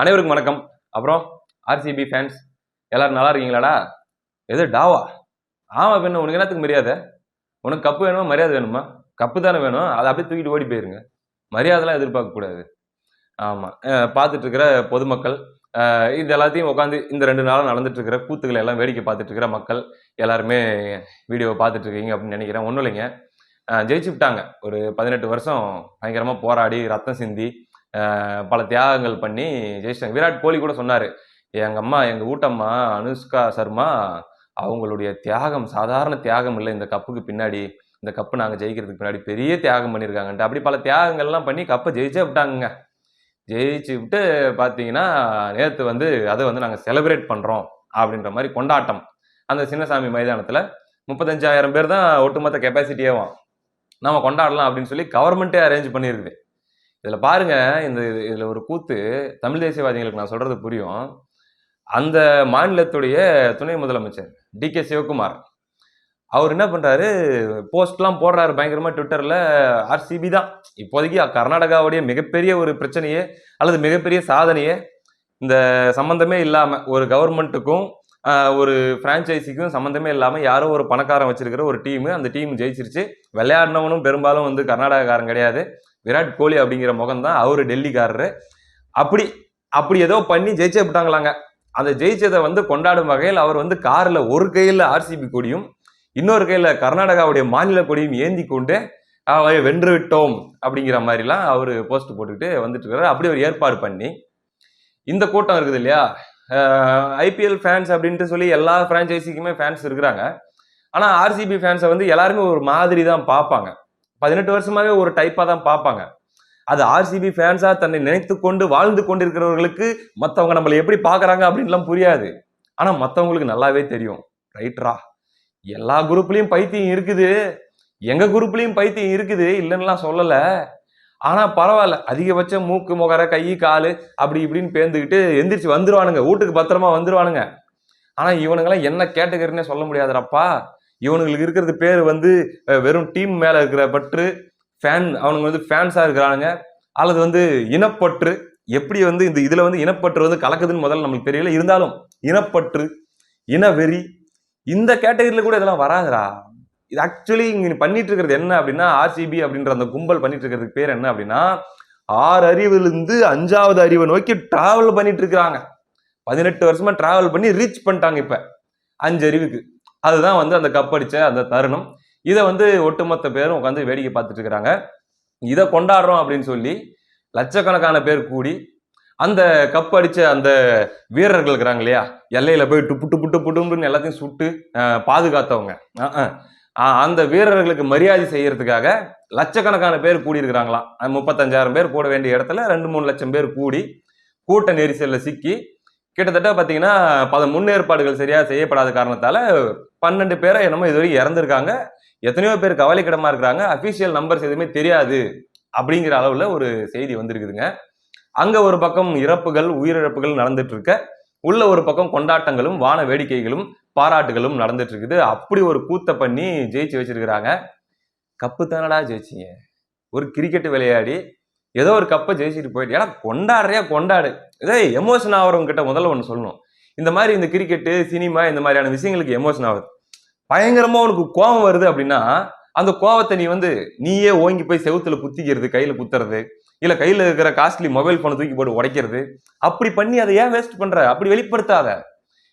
அனைவருக்கும் வணக்கம். அப்புறம் ஆர்சிபி ஃபேன்ஸ் எல்லாரும் நல்லா இருக்கீங்களாடா? எது டாவா? ஆமா பெண்ணு உனக்கு என்னத்துக்கு மரியாதை? உனக்கு கப்பு வேணுமா மரியாதை வேணுமா? கப்பு தானே வேணும். அதை அப்படியே தூக்கிட்டு ஓடி போயிருங்க. மரியாதைலாம் எதிர்பார்க்கக்கூடாது ஆமாம் பார்த்துட்டு இருக்கிற பொதுமக்கள் இது எல்லாத்தையும் உட்காந்து இந்த ரெண்டு நாளும் நடந்துட்டு இருக்கிற கூத்துக்களை எல்லாம் வேடிக்கை பார்த்துட்டு இருக்கிற மக்கள் எல்லாருமே வீடியோவை பார்த்துட்டு இருக்கீங்க அப்படின்னு நினைக்கிறேன். ஒன்றும் இல்லைங்க. ஜெயிச்சு விட்டாங்க. ஒரு பதினெட்டு வருஷம் பயங்கரமாக போராடி ரத்தம் சிந்தி பல தியாகங்கள் பண்ணி ஜெயிச்சிட்டாங்க. விராட் கோலி கூட சொன்னார் எங்கள் அம்மா எங்கள் ஊட்டம்மா அனுஷ்கா சர்மா அவங்களுடைய தியாகம் சாதாரண தியாகம் இல்லை. இந்த கப்புக்கு பின்னாடி இந்த கப்பு நாங்கள் ஜெயிக்கிறதுக்கு பின்னாடி பெரிய தியாகம் பண்ணியிருக்காங்கன்ட்டு அப்படி பல தியாகங்கள்லாம் பண்ணி கப்பை ஜெயிச்சே விட்டாங்க ஜெயிச்சு விட்டு பார்த்தீங்கன்னா நேற்று வந்து அதை வந்து நாங்கள் செலிப்ரேட் பண்ணுறோம் அப்படின்ற மாதிரி கொண்டாட்டம். அந்த சின்னசாமி மைதானத்தில் முப்பத்தஞ்சாயிரம் பேர் தான் ஒட்டுமொத்த கெப்பாசிட்டியேவும் நம்ம கொண்டாடலாம் அப்படின்னு சொல்லி கவர்மெண்ட்டே அரேஞ்ச் பண்ணியிருக்குது இதில் பாருங்க இந்த இதில் ஒரு கூத்து தமிழ் தேசியவாதிகளுக்கு நான் சொல்றது புரியும். அந்த மாநிலத்துடைய துணை முதலமைச்சர் டி கே சிவகுமார் அவர் என்ன பண்ணுறாரு போஸ்ட்லாம் போடுறாரு பயங்கரமாக ட்விட்டரில் ஆர்சிபி தான். இப்போதைக்கு கர்நாடகாவுடைய மிகப்பெரிய ஒரு பிரச்சனையே அல்லது மிகப்பெரிய சாதனையே இந்த சம்மந்தமே இல்லாமல் ஒரு கவர்மெண்ட்டுக்கும் ஒரு பிரான்ச்சைசிக்கும் சம்மந்தமே இல்லாமல் யாரோ ஒரு பணக்காரன் வச்சிருக்கிற ஒரு டீமு அந்த டீம் ஜெயிச்சிருச்சு. விளையாடினவனும் பெரும்பாலும் வந்து கர்நாடகாக்காரன் கிடையாது. விராட் கோலி அப்படிங்கிற முகம் தான் அவர் டெல்லிக்காரரு. அப்படி அப்படி ஏதோ பண்ணி ஜெயிச்சே விட்டாங்களாங்க. அந்த ஜெயிச்சதை வந்து கொண்டாடும் வகையில் அவர் வந்து காரில் ஒரு கையில் ஆர்சிபி கொடியும் இன்னொரு கையில் கர்நாடகாவுடைய மாநில கொடியும் ஏந்தி கொண்டு வென்று விட்டோம் அப்படிங்கிற மாதிரிலாம் அவர் போஸ்ட் போட்டுக்கிட்டு வந்துட்டு இருக்காரு. அப்படி ஒரு ஏற்பாடு பண்ணி இந்த கூட்டம் இருக்குது இல்லையா? ஐபிஎல் ஃபேன்ஸ் அப்படின்ட்டு சொல்லி எல்லா ஃப்ரான்ச்சைசிக்குமே ஃபேன்ஸ் இருக்கிறாங்க. ஆனால் ஆர்சிபி ஃபேன்ஸை வந்து எல்லாருமே ஒரு மாதிரி தான் பார்ப்பாங்க. பதினெட்டு வருஷமாவே ஒரு டைப்பாக தான் பார்ப்பாங்க. அது ஆர்சிபி ஃபேன்ஸாக தன்னை நினைத்து கொண்டு வாழ்ந்து கொண்டிருக்கிறவர்களுக்கு மற்றவங்க நம்மளை எப்படி பார்க்குறாங்க அப்படின்லாம் புரியாது. ஆனால் மற்றவங்களுக்கு நல்லாவே தெரியும். ரைட்ரா எல்லா குரூப்லேயும் பைத்தியம் இருக்குது. எங்கள் குரூப்லேயும் பைத்தியம் இருக்குது இல்லைன்னுலாம் சொல்லலை. ஆனால் பரவாயில்ல. அதிகபட்சம் மூக்கு முகர கை கால் அப்படி இப்படின்னு பேந்துக்கிட்டு எந்திரிச்சு வந்துருவானுங்க. வீட்டுக்கு பத்திரமா வந்துருவானுங்க. ஆனால் இவனுங்கெல்லாம் என்ன கேட்டுக்கிறேன்னே சொல்ல முடியாதுடப்பா இவனுங்களுக்கு இருக்கிறது பேர் வந்து வெறும் டீம் மேலே இருக்கிற பற்று ஃபேன் அவனுங்க வந்து ஃபேன்ஸாக இருக்கிறானுங்க. அல்லது வந்து இனப்பற்று எப்படி வந்து இந்த இதில் வந்து இனப்பற்று வந்து கலக்குதுன்னு முதல்ல நம்மளுக்கு தெரியல. இருந்தாலும் இனப்பற்று இனவெறி இந்த கேட்டகரியில் கூட இதெல்லாம் வராதுடா. இது ஆக்சுவலி இங்கே பண்ணிட்டு இருக்கிறது என்ன அப்படின்னா ஆர்சிபி அப்படின்ற அந்த கும்பல் பண்ணிட்டு இருக்கிறதுக்கு பேர் என்ன அப்படின்னா ஆறு அறிவிலிருந்து அஞ்சாவது அறிவை நோக்கி டிராவல் பண்ணிட்டு இருக்கிறாங்க. பதினெட்டு வருஷமா டிராவல் பண்ணி ரீச் பண்ணிட்டாங்க இப்போ அஞ்சு அறிவுக்கு. அதுதான் வந்து அந்த கப் அடித்த அந்த தருணம். இதை வந்து ஒட்டுமொத்த பேரும் உட்காந்து வேடிக்கை பார்த்துட்டு இருக்கிறாங்க. இதை கொண்டாடுறோம் அப்படின்னு சொல்லி லட்சக்கணக்கான பேர் கூடி அந்த கப் அடிச்ச அந்த வீரர்கள் இருக்கிறாங்க இல்லையா? எல்லையில போய் டுப்பு டுப்பு டுப்பு டுப்புன்னு எல்லாத்தையும் சுட்டு பாதுகாத்தவங்க. அந்த வீரர்களுக்கு மரியாதை செய்யறதுக்காக லட்சக்கணக்கான பேர் கூடி இருக்கிறாங்களாம். முப்பத்தஞ்சாயிரம் பேர் கூட வேண்டிய இடத்துல ரெண்டு மூணு லட்சம் பேர் கூடி கூட்ட நெரிசலில் சிக்கி கிட்டத்தட்ட பார்த்தீங்கன்னா பல முன்னேற்பாடுகள் சரியாக செய்யப்படாத காரணத்தால் பன்னெண்டு பேரை என்னமோ இது வரைக்கும் இறந்துருக்காங்க. எத்தனையோ பேர் கவலைக்கிடமாக இருக்கிறாங்க. அஃபீஷியல் நம்பர்ஸ் எதுவுமே தெரியாது அப்படிங்கிற அளவில் ஒரு செய்தி வந்திருக்குதுங்க. அங்கே ஒரு பக்கம் இறப்புகள் உயிரிழப்புகள் நடந்துட்டு இருக்க உள்ள ஒரு பக்கம் கொண்டாட்டங்களும் வான வேடிக்கைகளும் பாராட்டுகளும் நடந்துட்டு இருக்குது அப்படி ஒரு கூத்த பண்ணி ஜெயிச்சு வச்சிருக்கிறாங்க. கப்பு தானடா ஜெயிச்சிங்க. ஒரு கிரிக்கெட் விளையாடி ஏதோ ஒரு கப்பை ஜெயிச்சுட்டு போயிட்டு ஏன்னா கொண்டாடுறியா கொண்டாடு. இதே எமோஷன் ஆகிறவங்கிட்ட முதல்ல ஒன்று சொல்லணும். இந்த மாதிரி இந்த கிரிக்கெட்டு சினிமா இந்த மாதிரியான விஷயங்களுக்கு எமோஷன் ஆகுது. பயங்கரமாக உனக்கு கோபம் வருது அப்படின்னா அந்த கோவத்தை நீ வந்து நீயே ஓங்கி போய் செவுத்துல குத்திக்கிறது கையில் குத்துறது இல்லை கையில் இருக்கிற காஸ்ட்லி மொபைல் ஃபோனை தூக்கி போட்டு உடைக்கிறது அப்படி பண்ணி அதை ஏன் வேஸ்ட் பண்ணுற அப்படி வெளிப்படுத்தாத.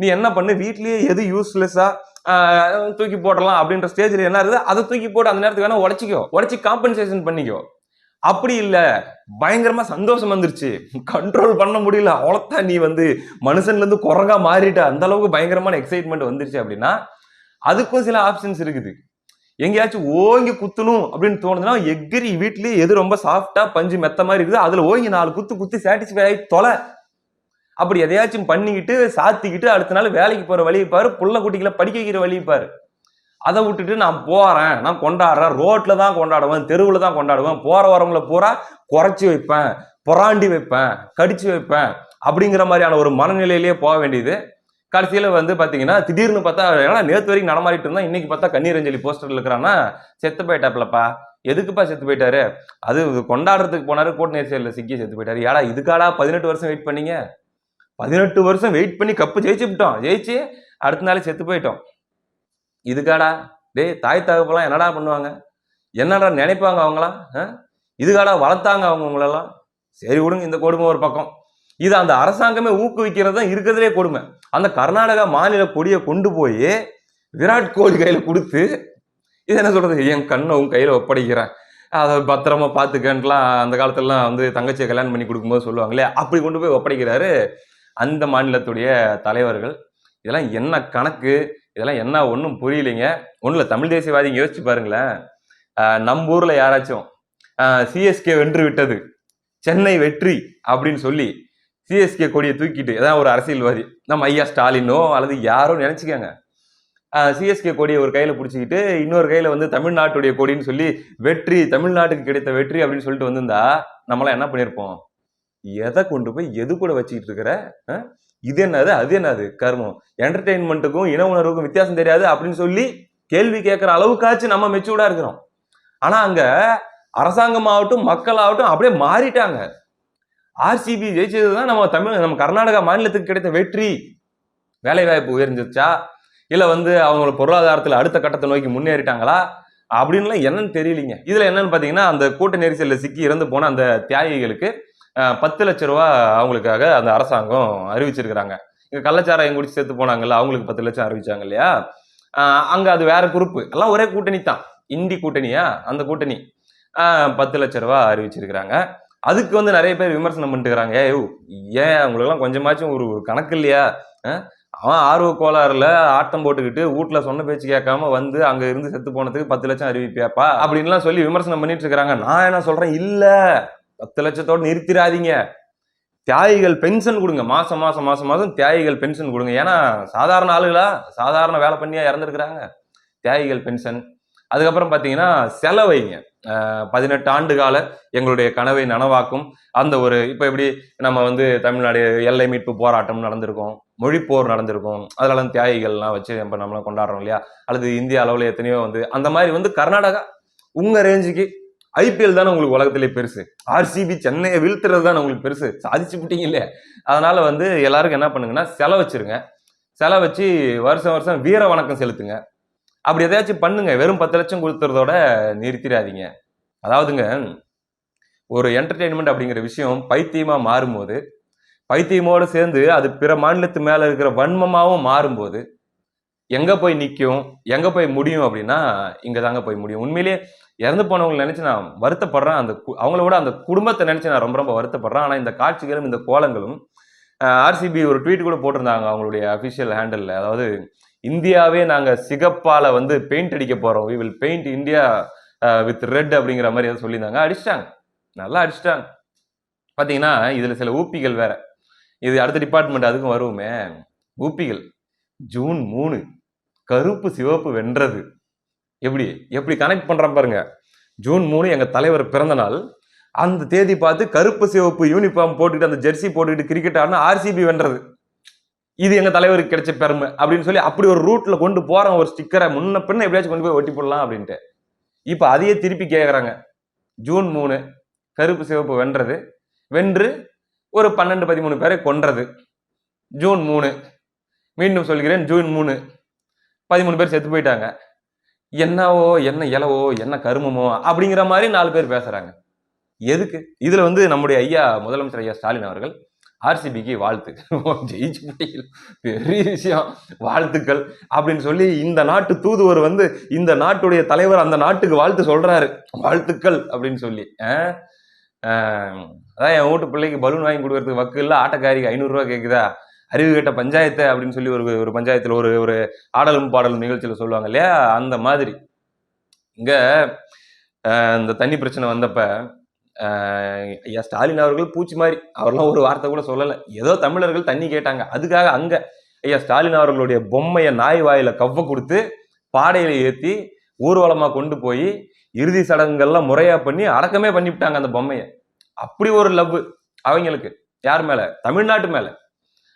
நீ என்ன பண்ணு? வீட்லேயே எது யூஸ்லெஸ்ஸாக தூக்கி போடலாம் அப்படின்ற ஸ்டேஜில் என்ன இருக்குது? அதை தூக்கி போட்டு அந்த நேரத்துக்கு வேணால் உடச்சிக்கோ. உடச்சி காம்பன்சேஷன் பண்ணிக்கோ. அப்படி இல்லை. பயங்கரமா சந்தோஷம் வந்துருச்சு. கண்ட்ரோல் பண்ண முடியல. அவ்வளோத்தான் நீ வந்து மனுஷன்ல இருந்து குரங்கா மாறிட்ட. அந்த அளவுக்கு பயங்கரமான எக்ஸைட்மெண்ட் வந்துருச்சு அப்படின்னா அதுக்கும் சில ஆப்ஷன்ஸ் இருக்குது. எங்கேயாச்சும் ஓங்கி குத்தணும் அப்படின்னு தோணுதுன்னா எகிரி வீட்லயே எது ரொம்ப சாஃப்டா பஞ்சு மெத்த மாதிரி இருக்குது அதுல ஓங்கி நாலு குத்து குத்தி சாட்டிஸ்ஃபை ஆகி தொலை. அப்படி எதையாச்சும் பண்ணிக்கிட்டு சாத்திக்கிட்டு அடுத்த நாள் வேலைக்கு போற வழியை பாரு புள்ள குட்டிகளை படிக்க வைக்கிற வழியை பாரு. அதை விட்டுட்டு நான் போகிறேன் நான் கொண்டாடுறேன். ரோட்டில் தான் கொண்டாடுவேன். தெருவில் தான் கொண்டாடுவேன். போகிற வரவங்களை பூரா குறைச்சி வைப்பேன். புறாண்டி வைப்பேன். கடிச்சு வைப்பேன். அப்படிங்கிற மாதிரியான ஒரு மனநிலையிலேயே போக வேண்டியது. கடைசியில் வந்து பார்த்தீங்கன்னா திடீர்னு பார்த்தா ஏன்னா நேற்று வரைக்கும் நடமாடிட்டு இருந்தா இன்னைக்கு பார்த்தா கண்ணீர் அஞ்சலி இருக்கிறான்னா செத்து போயிட்டாப்லப்பா. எதுக்குப்பா செத்து போயிட்டாரு? அது கொண்டாடுறதுக்கு போனாரு கோட் நேர்ச்சியில் சிக்கி செத்து போயிட்டாரு. ஏடா இதுக்காடா பதினெட்டு வருஷம் வெயிட் பண்ணீங்க? பதினெட்டு வருஷம் வெயிட் பண்ணி கப்பு ஜெயிச்சு விட்டோம் ஜெயிச்சு அடுத்த நாளே செத்து போயிட்டோம். இதுக்காடா? டேய் தாய் தகப்பெல்லாம் என்னடா பண்ணுவாங்க? என்னடா நினைப்பாங்க அவங்களாம்? ஆ? இதுக்காடா வளர்த்தாங்க அவங்க உங்களெல்லாம்? சரி விடுங்க இந்த கொடுமை ஒரு பக்கம். இது அந்த அரசாங்கமே ஊக்குவிக்கிறது தான் இருக்கிறதுலே கொடுமை. அந்த கர்நாடகா மாநில கொடியை கொண்டு போய் விராட் கோலி கையில் கொடுத்து இது என்ன சொல்கிறது என் கண்ணை உன் கையில் ஒப்படைக்கிறேன். அதை பத்திரமா பார்த்துக்கன்ட்டுலாம் அந்த காலத்துலலாம் வந்து தங்கச்சியை கல்யாணம் பண்ணி கொடுக்கும்போது சொல்லுவாங்களே அப்படி கொண்டு போய் ஒப்படைக்கிறாரு அந்த மாநிலத்துடைய தலைவர்கள். இதெல்லாம் என்ன கணக்கு? இதெல்லாம் என்ன ஒன்றும் புரியலைங்க. ஒன்றும் இல்லை தமிழ் தேசியவாதிங்க யோசிச்சு பாருங்களேன். நம்ம ஊரில் யாராச்சும் சிஎஸ்கே வென்று விட்டது சென்னை வெற்றி அப்படின்னு சொல்லி சிஎஸ்கே கொடியை தூக்கிட்டு ஏதாவது ஒரு அரசியல்வாதி நம்ம ஐயா ஸ்டாலினோ அல்லது யாரோ நினச்சிக்கோங்க. சிஎஸ்கே கொடியை ஒரு கையில் பிடிச்சிக்கிட்டு இன்னொரு கையில் வந்து தமிழ்நாட்டுடைய கொடின்னு சொல்லி வெற்றி தமிழ்நாட்டுக்கு கிடைத்த வெற்றி அப்படின்னு சொல்லிட்டு வந்திருந்தா நம்மளாம் என்ன பண்ணியிருப்போம் எதை கொண்டு போய் எது கூட வச்சுக்கிட்டு இருக்கிற இது என்னது? அது என்னது? கர்மம். என்டர்டெயின்மெண்ட்டுக்கும் இன உணர்வுக்கும் வித்தியாசம் தெரியாது அப்படின்னு சொல்லி கேள்வி கேட்குற அளவுக்காச்சும் நம்ம மெச்சூர்டா இருக்கிறோம். ஆனா அங்க அரசாங்கமாகட்டும் மக்களாகட்டும் அப்படியே மாறிட்டாங்க. ஆர்சிபி ஜெயிச்சது தான் நம்ம தமிழ் நம்ம கர்நாடகா மாநிலத்துக்கு கிடைத்த வெற்றி. வேலைவாய்ப்பு உயர்ந்துச்சா இல்லை வந்து அவங்களோட பொருளாதாரத்தில் அடுத்த கட்டத்தை நோக்கி முன்னேறிட்டாங்களா? அப்படின்லாம் என்னன்னு தெரியலீங்க. இதில் என்னன்னு பார்த்தீங்கன்னா அந்த கூட்ட நெரிசலில் சிக்கி இறந்து போன அந்த தியாகிகளுக்கு பத்து லட்ச ரூபா அவங்களுக்காக அந்த அரசாங்கம் அறிவிச்சிருக்கிறாங்க. இங்கே கள்ளச்சாராயம் குடிச்சு செத்து போனாங்கல்ல அவங்களுக்கு பத்து லட்சம் அறிவிச்சாங்க இல்லையா? அங்கே அது வேற குரூப்பு எல்லாம் ஒரே கூட்டணி தான். இந்தி கூட்டணியா? அந்த கூட்டணி. பத்து லட்ச ரூபா அறிவிச்சிருக்கிறாங்க. அதுக்கு வந்து நிறைய பேர் விமர்சனம் பண்ணிட்டுக்கிறாங்க. ஏ ஏன் அவங்களுக்குலாம் கொஞ்சமாச்சும் ஒரு ஒரு கணக்கு இல்லையா? அவன் ஆர்வ கோளாறுல ஆட்டம் போட்டுக்கிட்டு வீட்டில் சொன்ன பேச்சு கேட்காம வந்து அங்கே இருந்து செத்து போனதுக்கு பத்து லட்சம் அறிவிப்பியாப்பா? அப்படின்லாம் சொல்லி விமர்சனம் பண்ணிட்டு இருக்கிறாங்க நான் என்ன சொல்கிறேன் இல்லை. பத்து லட்சத்தோடு நிறுத்திடாதீங்க. தியாகிகள் பென்ஷன் கொடுங்க. மாசம் மாசம் மாசம் மாசம் தியாகிகள் பென்ஷன் கொடுங்க. ஏன்னா சாதாரண ஆளுகளா சாதாரண வேலை பண்ணியா இறந்துருக்குறாங்க. தியாகிகள் பென்ஷன் அதுக்கப்புறம் பார்த்தீங்கன்னா செலவைங்க. பதினெட்டு ஆண்டு கால எங்களுடைய கனவை நனவாக்கும். அந்த ஒரு இப்போ எப்படி நம்ம வந்து தமிழ்நாடு எல்லை மீட்பு போராட்டம் நடந்திருக்கும். மொழிப்போர் நடந்திருக்கும். அதெல்லாம் தியாகிகள்லாம் வச்சு நம்ம நம்மளாம் கொண்டாடுறோம் இல்லையா? அல்லது இந்திய அளவில் எத்தனையோ வந்து அந்த மாதிரி வந்து கர்நாடகா உங்கள் ரேஞ்சுக்கு ஐபிஎல் தானே உங்களுக்கு உலகத்திலே பெருசு. ஆர்சிபி சென்னையை வீழ்த்துறது தானே உங்களுக்கு பெருசு. சாதிச்சு விட்டீங்க இல்லையா அதனால வந்து எல்லாருக்கும் என்ன பண்ணுங்கன்னா செலவு வச்சிருங்க. செலவு வச்சு வருஷம் வருஷம் வீர வணக்கம் செலுத்துங்க. அப்படி எதாச்சும் பண்ணுங்க. வெறும் பத்து லட்சம் கொடுத்துறதோட நிறுத்திடாதீங்க. அதாவதுங்க ஒரு என்டர்டெயின்மெண்ட் அப்படிங்கிற விஷயம் பைத்தியமாக மாறும்போது பைத்தியமோடு சேர்ந்து அது பிற மாநிலத்து மேலே இருக்கிற வன்மமாகவும் மாறும்போது எங்கே போய் நிற்கும் எங்கே போய் முடியும் அப்படின்னா இங்கே தாங்க போய் முடியும். உண்மையிலேயே இறந்து போனவங்களை நினச்சி நான் வருத்தப்படுறேன். அந்த கு- அவங்கள விட அந்த குடும்பத்தை நினச்சி நான் ரொம்ப ரொம்ப வருத்தப்படுறேன். ஆனால் இந்த காட்சிகளும் இந்த கோலங்களும் ஆர்சிபி ஒரு ட்வீட் கூட போட்டிருந்தாங்க அவங்களுடைய அஃபிஷியல் ஹேண்டலில் அதாவது இந்தியாவே நாங்கள் சிகப்பால் வந்து பெயிண்ட் அடிக்க போகிறோம் we will paint India with red அப்படிங்கிற மாதிரி ஏதாவது சொல்லியிருந்தாங்க. அடிச்சிட்டாங்க. நல்லா அடிச்சிட்டாங்க. பார்த்தீங்கன்னா இதில் சில ஊப்பிகள் வேற. இது அடுத்த டிபார்ட்மெண்ட் அதுக்கும் வருவோமே. ஊப்பிகள். ஜூன் மூணு. கருப்பு சிவப்பு வென்றது. எப்படி? எப்படி கனெக்ட் பண்றேன் பாருங்க. ஜூன் மூணு எங்கள் தலைவர் பிறந்த நாள். அந்த தேதி பார்த்து கருப்பு சிவப்பு யூனிஃபார்ம் போட்டுக்கிட்டு அந்த ஜெர்சி போட்டுக்கிட்டு கிரிக்கெட் ஆடினா ஆர்சிபி வென்றது. இது எங்கள் தலைவருக்கு கிடைச்ச பெருமை அப்படின்னு சொல்லி அப்படி ஒரு ரூட்டில் கொண்டு போகிறோம் ஒரு ஸ்டிக்கரை முன்ன பின்ன எப்படியாச்சும் கொண்டு போய் ஒட்டி போடலாம் அப்படின்ட்டு. இப்போ அதையே திருப்பி கேட்குறாங்க ஜூன் மூணு கருப்பு சிவப்பு வென்றது. வென்று ஒரு பன்னெண்டு பதிமூணு பேரை கொன்றது. ஜூன் மூணு மீண்டும் சொல்கிறேன் ஜூன் மூணு பதிமூணு பேர் செத்து போயிட்டாங்க. என்னவோ என்ன இலவோ என்ன கருமமோ அப்படிங்கிற மாதிரி நாலு பேர் பேசுறாங்க. எதுக்கு? இதுல வந்து நம்முடைய ஐயா முதலமைச்சர் ஐயா ஸ்டாலின் அவர்கள் ஆர்சிபிக்கு வாழ்த்து. ஜெயிச்சு முடியல. பெரிய விஷயம். வாழ்த்துக்கள் அப்படின்னு சொல்லி இந்த நாட்டு தூதுவர் வந்து இந்த நாட்டுடைய தலைவர் அந்த நாட்டுக்கு வாழ்த்து சொல்றாரு. வாழ்த்துக்கள் அப்படின்னு சொல்லி. அதான் என் வீட்டு பிள்ளைக்கு பலூன் வாங்கி கொடுக்கறதுக்கு வக்கு இல்லை ஆட்டக்காரிக்கு ஐநூறுரூவா கேக்குதா? அறிவு கேட்ட பஞ்சாயத்து அப்படின்னு சொல்லி ஒரு ஒரு பஞ்சாயத்தில் ஒரு ஒரு ஆடலும் பாடலும் நிகழ்ச்சியில் சொல்லுவாங்க இல்லையா? அந்த மாதிரி. இங்கே இந்த தண்ணி பிரச்சனை வந்தப்ப ஐயா ஸ்டாலின் அவர்கள் பூச்சி மாதிரி அவர்லாம் ஒரு வார்த்தை கூட சொல்லலை. ஏதோ தமிழர்கள் தண்ணி கேட்டாங்க. அதுக்காக அங்கே ஐயா ஸ்டாலின் அவர்களுடைய பொம்மையை நாய் வாயில கவ்வ கொடுத்து பாடையில ஏற்றி ஊர்வலமாக கொண்டு போய் இறுதி சடங்குகள்லாம் முறையாக பண்ணி அடக்கமே பண்ணிவிட்டாங்க அந்த பொம்மையை. அப்படி ஒரு லவ் அவங்களுக்கு. யார் மேலே? தமிழ்நாட்டு மேலே.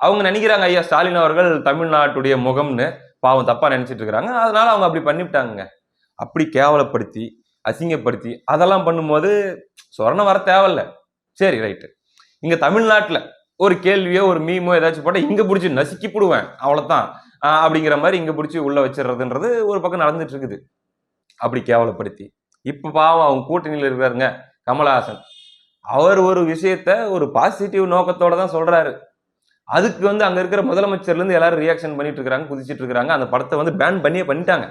அவங்க நினைக்கிறாங்க ஐயா ஸ்டாலின் அவர்கள் தமிழ்நாட்டுடைய முகம்னு பாவம் தப்பா நினைச்சிட்டு இருக்கிறாங்க. அதனால அவங்க அப்படி பண்ணிவிட்டாங்க அப்படி கேவலப்படுத்தி அசிங்கப்படுத்தி அதெல்லாம் பண்ணும்போது சொரணம் வர தேவையில்ல. சரி ரைட்டு. இங்க தமிழ்நாட்டில் ஒரு கேள்வியோ ஒரு மீமோ ஏதாச்சும் போட்டால் இங்கே பிடிச்சி நசுக்கி போடுவேன் அவ்வளோதான் அப்படிங்கிற மாதிரி இங்கே பிடிச்சி உள்ளே வச்சிடுறதுன்றது ஒரு பக்கம் நடந்துட்டு இருக்குது அப்படி கேவலப்படுத்தி. இப்போ பாவம் அவங்க கூட்டணியில் இருக்காருங்க கமலஹாசன். அவர் ஒரு விஷயத்த ஒரு பாசிட்டிவ் நோக்கத்தோட தான் சொல்கிறாரு அதுக்கு வந்து அங்கே இருக்கிற முதலமைச்சர்லேருந்து எல்லாரும் ரியாக்ஷன் பண்ணிட்டு இருக்கிறாங்க குதிச்சிட்டு இருக்காங்க. அந்த படத்தை வந்து பேன் பண்ணியே பண்ணிட்டாங்க.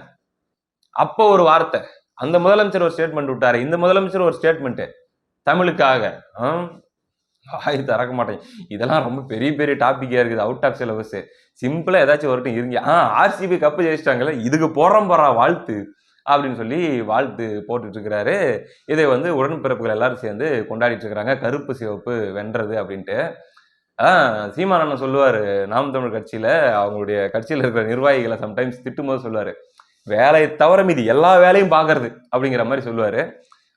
அப்போ ஒரு வார்த்தை. அந்த முதலமைச்சர் ஒரு ஸ்டேட்மெண்ட் விட்டாரு. இந்த முதலமைச்சர் ஒரு ஸ்டேட்மெண்ட்டு தமிழுக்காக. ஆய் வாய் திறக்க மாட்டேன். இதெல்லாம் ரொம்ப பெரிய பெரிய டாப்பிக்காக இருக்குது. அவுட் ஆஃப் சிலபஸ் சிம்பிளாக ஏதாச்சும் வரட்டும் இருங்க. ஆ ஆர்சிபி கப்பு ஜெயிச்சிட்டாங்கல்ல. இதுக்கு போகிறோம் போகிறா வாழ்த்து. அப்படின்னு சொல்லி வாழ்த்து போட்டுட்டு இருக்கிறாரு இதை வந்து உடன்பிறப்புகள் எல்லாரும் சேர்ந்து கொண்டாடிட்டு இருக்கிறாங்க கருப்பு சிவப்பு வென்றது அப்படின்ட்டு. அதான் சீமான் அண்ணன் நாம் தமிழ் கட்சியில் அவங்களுடைய கட்சியில் இருக்கிற நிர்வாகிகளை சம்டைம்ஸ் திட்டும்போது சொல்லுவார் வேலையை தவிர மீதி எல்லா வேலையும் பார்க்கறது அப்படிங்கிற மாதிரி சொல்லுவார்.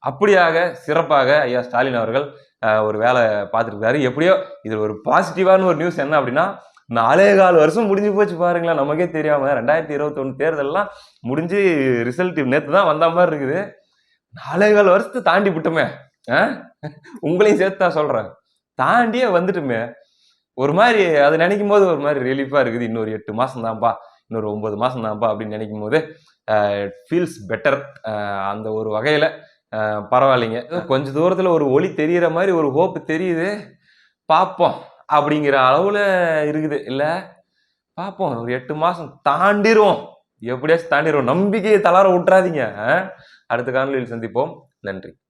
அப்படியாக சிறப்பாக ஐயா ஸ்டாலின் அவர்கள் ஒரு வேலை பார்த்துருக்காரு எப்படியோ இது ஒரு பாசிட்டிவான ஒரு நியூஸ் என்ன அப்படின்னா நாலே கால் வருஷம் முடிஞ்சு போச்சு பாருங்களேன் நமக்கே தெரியாம ரெண்டாயிரத்தி இருபத்தொன்னு தேர்தலெல்லாம் முடிஞ்சு ரிசல்ட் நேற்று தான் வந்த மாதிரி இருக்குது. நாலே கால் வருஷத்தை தாண்டி விட்டுமே ஆ? உங்களையும் சேர்த்து தான் சொல்கிறேன் தாண்டியே வந்துட்டுமே ஒரு மாதிரி அதை நினைக்கும் போது ஒரு மாதிரி ரிலீஃபா இருக்குது. இன்னொரு எட்டு மாசம் தான்ப்பா இன்னொரு ஒன்பது மாசம் தான்ப்பா அப்படின்னு நினைக்கும் போது ஃபீல்ஸ் பெட்டர் அந்த ஒரு வகையில பரவாயில்லைங்க. கொஞ்ச தூரத்துல ஒரு ஒளி தெரியிற மாதிரி ஒரு ஹோப் தெரியுது. பார்ப்போம் அப்படிங்கிற அளவுல இருக்குது. இல்ல பார்ப்போம் ஒரு எட்டு மாசம் தாண்டிரும் எப்படியாச்சும் தாண்டிரும் நம்பிக்கையை தளர விட்டுறாதீங்க? அடுத்த காணொலியில் சந்திப்போம். நன்றி.